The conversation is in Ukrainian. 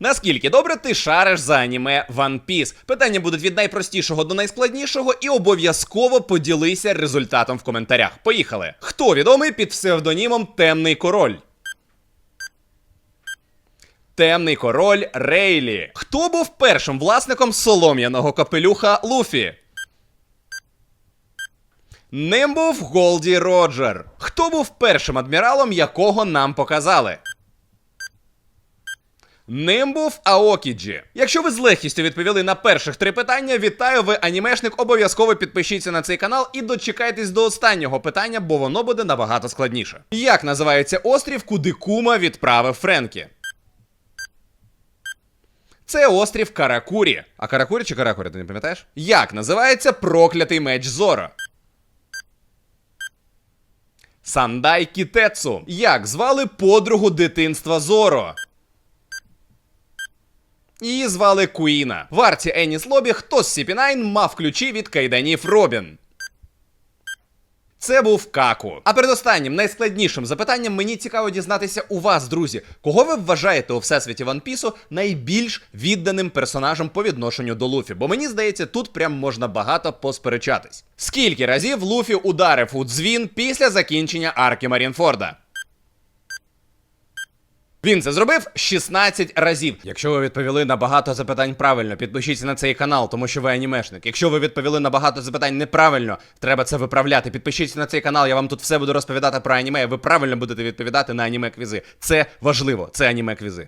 Наскільки добре ти шариш за аніме One Piece? Питання будуть від найпростішого до найскладнішого, і обов'язково поділися результатом в коментарях. Поїхали! Хто відомий під псевдонімом Темний Король? Темний король Рейлі. Хто був першим власником солом'яного капелюха Луфі? Ним був Голді Роджер. Хто був першим адміралом, якого нам показали? Ним був Аокіджі. Якщо ви з легкістю відповіли на перших три питання, вітаю, ви анімешник. Обов'язково підпишіться на цей канал і дочекайтесь до останнього питання, бо воно буде набагато складніше. Як називається острів, куди Кума відправив Френкі? Це острів Каракурі. А Каракурі чи Каракурі, ти не пам'ятаєш? Як називається проклятий меч Зоро? Сандай Кітецу. Як звали подругу дитинства Зоро? Її звали Куїна. В арті Еніс Лобі хто з CP9 мав ключі від кайданів Робін. Це був Каку. А передостаннім найскладнішим запитанням мені цікаво дізнатися у вас, друзі. Кого ви вважаєте у всесвіті Ван Пісу найбільш відданим персонажем по відношенню до Луфі? Бо мені здається, тут прям можна багато посперечатись. Скільки разів Луфі ударив у дзвін після закінчення арки Марінфорда? Він це зробив 16 разів. Якщо ви відповіли на багато запитань правильно, підпишіться на цей канал, тому що ви анімешник. Якщо ви відповіли на багато запитань неправильно, треба це виправляти. Підпишіться на цей канал, я вам тут все буду розповідати про аніме. Ви правильно будете відповідати на аніме квізи. Це важливо, це аніме квізи.